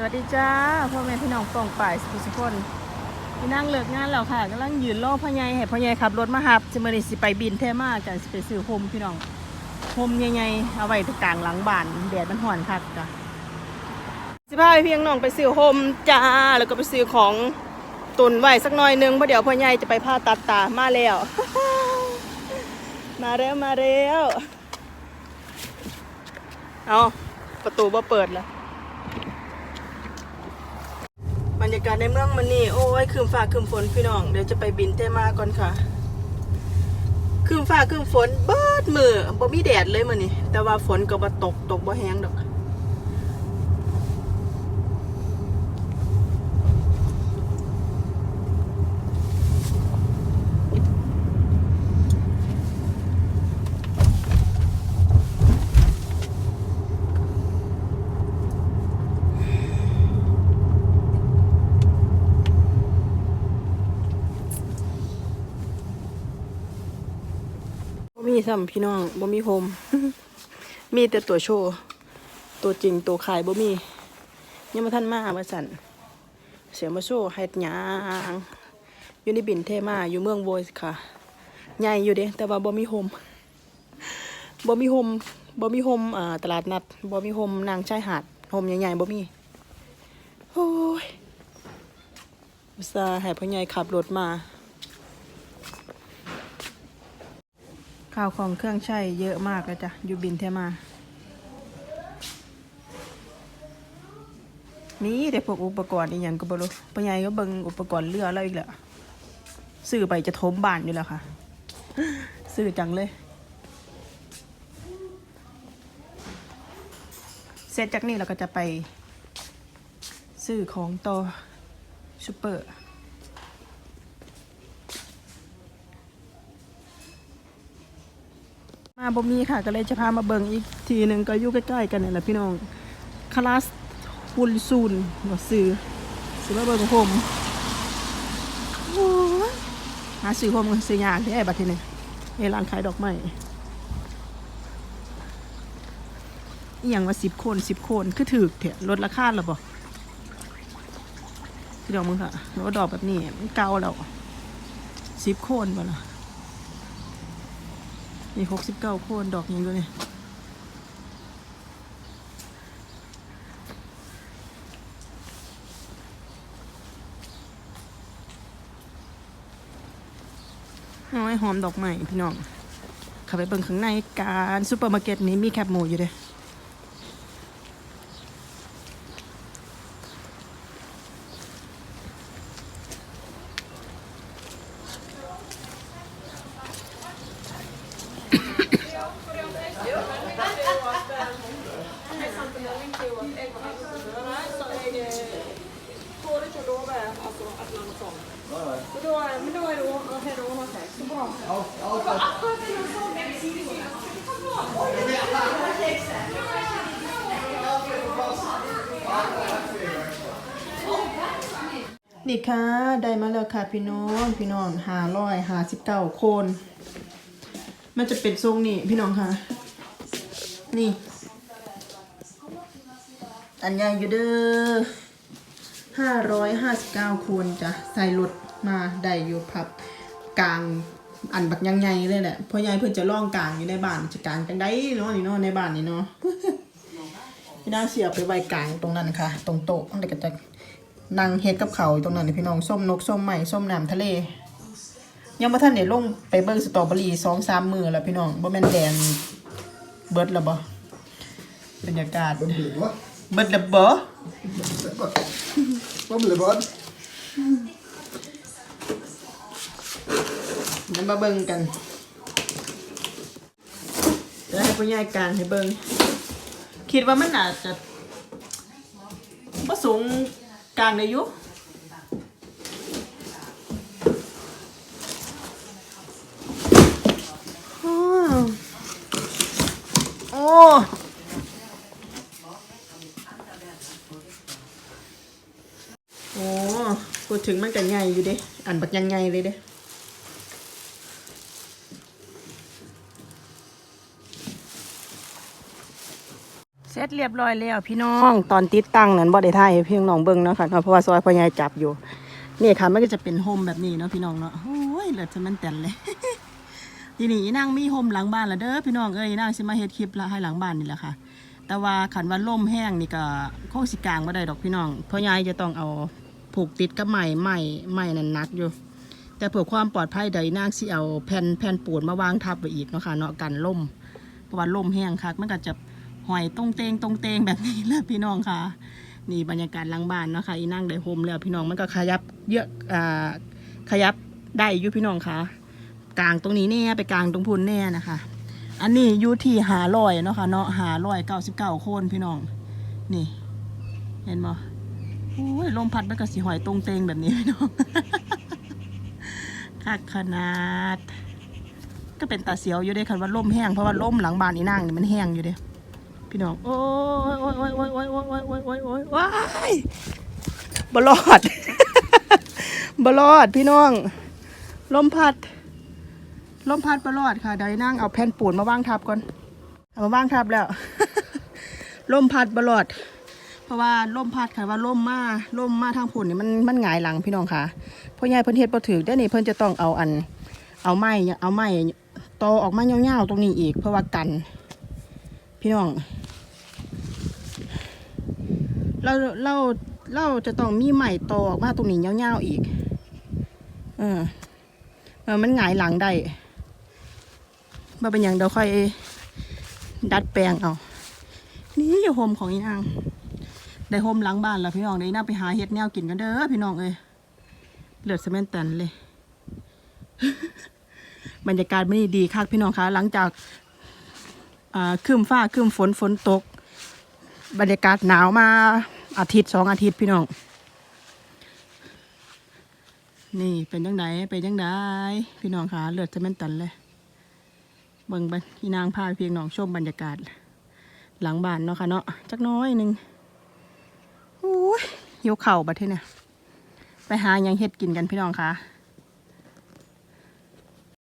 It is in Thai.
สวัสดีจ้าพ่อแม่พี่น้องป่องป่ายสุขสุคนพี่นั่งเลิกงานแล้วค่ะกำลังยืนรอพ่อใหญ่ให้พ่อใหญ่ขับรถมาหับจะมาดิสิไปบินแท้มากกันสิไปซื้อโฮมพี่น้องโฮมใหญ่ๆเอาไว้ตรงกลางหลังบ้านแดดมันห่อนคักจ้ะสิพาพี่น้องไปซื้อโฮมจ้าแล้วก็ไปซื้อของตุนไว้สักหน่อยนึงเพราะเดี๋ยวพ่อใหญ่จะไปผ่าตัดตามาแล้ว มาแล้วมาแล้วเอาประตูบ่เปิดแล้ว บ รรยากาศในเมืองมันนี่โอ้ยคืมฟ้าคืมฝนพี่น้องเดี๋ยวจะไปบินเตมาก่อนค่ะคืมฟ้าคืมฝนเบิดมือบ่มีแดดเลยมันนี่แต่ว่าฝนก็บ่ตกตกบ่แห้งดอก ซ้ำพี่น้องบ่มีโฮม มีแต่ตัวโชว์ตัวจริงตัวขายบ่มียังมาท่านมาว่าสั่นเสียมาโชว์เฮ็ดหยังอยู่ในบินเทมาอยู่เมืองโวยค่ะใหญ่อยู่เด้แต่ว่าบ่มีโฮมบ่มีโฮมบ่มีโฮมอ่าตลาดนัดบ่มีโฮมนางชายหาดโฮมใหญ่ๆบ่มีโอ้ยอุตส่าห์ให้พ่อใหญ่ขับรถมา ข้าวของเครื่องใช้เยอะมากเลยจ้ะอยู่บินเทมามีแต่พวกอุปกรณ์อีกอย่างก็บรู้ปัญญาก็เบิงอุปกรณ์เรือแล้วอีกแหละซื้อไปจะทมบ้านอยู่แล้วค่ะซื้อจังเลย เสร็จจากนี้เราก็จะไปซื้อของต่อซูเปอร์ มา บ่มีค่ะ ก็เลยจะพามาเบิ่งอีกทีหนึ่งก็อยู่ใกล้ๆกันนี่แหละพี่น้องคลาสฮุนซูนมาซื้อซื้อมาเบิ่งผมหาซื้อผมกันซื้อยากที่ไอ้บัดทีนี่เอร้านขายดอกไม้อหย่างว่าสิบคนสิบคนคือถือเถอะลดราคาหรอบ่พี่น้องมึงค่ะว่าดอกแบบนี้มันเก่าแล้วสิบคนบ่ล่ะ นี่หกสิบเก้าโคนดอกยังด้วยเนี่ยน้อยหอมดอกใหม่พี่น้องเข้าไปเบิ่งข้างในการซูเปอร์มาร์เก็ตนี้มีแคบหมูอยู่เด้อ นี่ค่ะ ได้มาแล้วค่ะพี่น้อง พี่น้องห้าร้อยห้าสิบเก้าคน มันจะเป็นทรงนี่พี่น้องค่ะนี่อันใหญ่อยู่เด้อห้าร้อยห้าสิบเก้าคนจ้ะใส่รถมาได้อยู่พับกลางอันบักยังไงเลยแหละเพราะยายเพิ่นจะล่องกลางอยู่ในบ้านจะกลางกันได้เนาะนี่เนาะในบ้านนี่เนาะพี่น่าเสียไปไว้กลางตรงนั้นค่ะ ตรงโต๊ะแล้วก็จะนั่งเฮ็ดกับเขาอยู่ตรงนั้นพี่น้องส้มนกส้มใหม่ส้มน้ำทะเล ยังบ่ทันได้ลงไปเบิ่งสตรอเบอรี่สองสามมือแล้วพี่น้องบ่แม่นแดงเบิดแล้วบ่บรรยากาศ Vad blir det? เบิดแล้วบ่ Vad blir det vad? เดี๋ยวมาเบิ่งกันเดี๋ยวให้ผู้ใหญ่กลางให้เบิ่งคิดว่ามันอาจจะบ่สูงกลางได้อยู่อ้าว โอ้โอ้พูดถึงมันก็ใหญ่อยู่เด้อันบักยังไงเลยเด้เสร็จดเรียบร้อยแล้วพี่น้องตอนติดตั้งนั้นบ่ได้ถ่ายให้พี่น้องเบิ่งเนาะค่ะเนาะเพราะว่าซอยพ่อใหญ่จับอยู่นี่ค่ะมันก็จะเป็นโฮมแบบนี้เนาะพี่น้องเนาะโอ้ยเลิศจะมันแต่นเลย ทีนี้อีนางมีโฮมหลังบ้านและเด้อพี่น้องเอ้ยอีนางสิมาเฮ็ดคลิปละให้หลังบ้านนี่แหละค่ะ แต่ว่าขันว่าล่มแห้งนี่ก็คงสิกลางบ่ได้ดอกพี่น้อง เพราะยายจะต้องเอาผูกติดกับไม้ไม้ไม้นั่นนักอยู่ แต่เพื่อความปลอดภัยเดี๋ยวอีนางสิเอาแผ่นแผ่นปูนมาวางทับไว้อีกเนาะค่ะเนาะกันล่มเพราะว่าล่มแห้งคักมันก็จะหอยตรงเตงตรงเตงแบบนี้แหละพี่น้องค่ะนี่บรรยากาศหลังบ้านเนาะค่ะอีนั่งได้โฮมแล้วพี่น้องมันก็ขยับเยอะอ่าขยับได้อยู่พี่น้องค่ะ กลางตรงนี้แน่ไปกลางตรงพุนแน่นะคะ อันนี้อยู่ที่หาลอยเนาะค่ะเนาะหาลอยเก้าสิบเก้าโคนพี่น้อง นี่ เห็นบ่โอ้ยลมพัดมันก็สิหอยตรงเตงแบบนี้พี่น้องคักขนาด ก็เป็นตาเสียวอยู่ด้คันว่าลมแห้งเพราะว่าลมหลังบ้านอีนั่งนี่มันแห้งอยู่เด้พี่น้อง โอ้ยโอ้ยโอ้ยโอ้ยโอ้ยโอ้ยโอ้ยโอ้ยโอ้ยโอ้ยว้ายบลอดบลอดพี่น้องลมพัด ลมพัดบลอดค่ะเดี๋ยวนั่งเอาแผ่นปูนมาวางทับก่อนเอามาวางทับแล้ว ลมพัดบลอด เพราะว่าลมพัดค่ะว่าลมมาลมมาทางผุนนี่มันมันหงายหลังพี่น้องค่ะพ่อใหญ่เพิ่นเฮ็ดบ่ถือได้นี่เพิ่นจะต้องเอาอัน เอาไม้เอาไม้ตอออกมาเงาวๆตรงนี้อีก เพราะว่ากัน พี่น้องเราเราเราจะต้องมีใหม่ตอออกมาตรงนี้ยาวๆอีก เออ เออ มันหงายหลังได้ มาเป็นอย่างเดี๋ยวค่อยดัดแปลงเอานี่โฮมของอีนางได้โฮมหลังบ้านแล้วพี่น้องได้น่าไปหาเฮ็ดแนวกินกันเด้อพี่น้องเอ้ยเลือดสะเม็นตันเลย บรรยากาศไม่ดีคักพี่น้องคะหลังจากอ่าครึ้มฟ้าครึ้มฝนฝนตก บรรยากาศหนาวมาอาทิตย์สองอาทิตย์พี่น้อง นี่เป็นยังไงเป็นยังไงพี่น้องคะเลือดจะแม่นตันเลย เบิ่งไปพี่นางพาเพียงน้องชมบรรยากาศ หลังบ้านเนาะค่ะเนาะจักน้อยหนึ่งโอ้ยหิวเข่าบัดเทเนี่ยไปหาหยังเฮ็ดกินกันพี่น้องค่ะ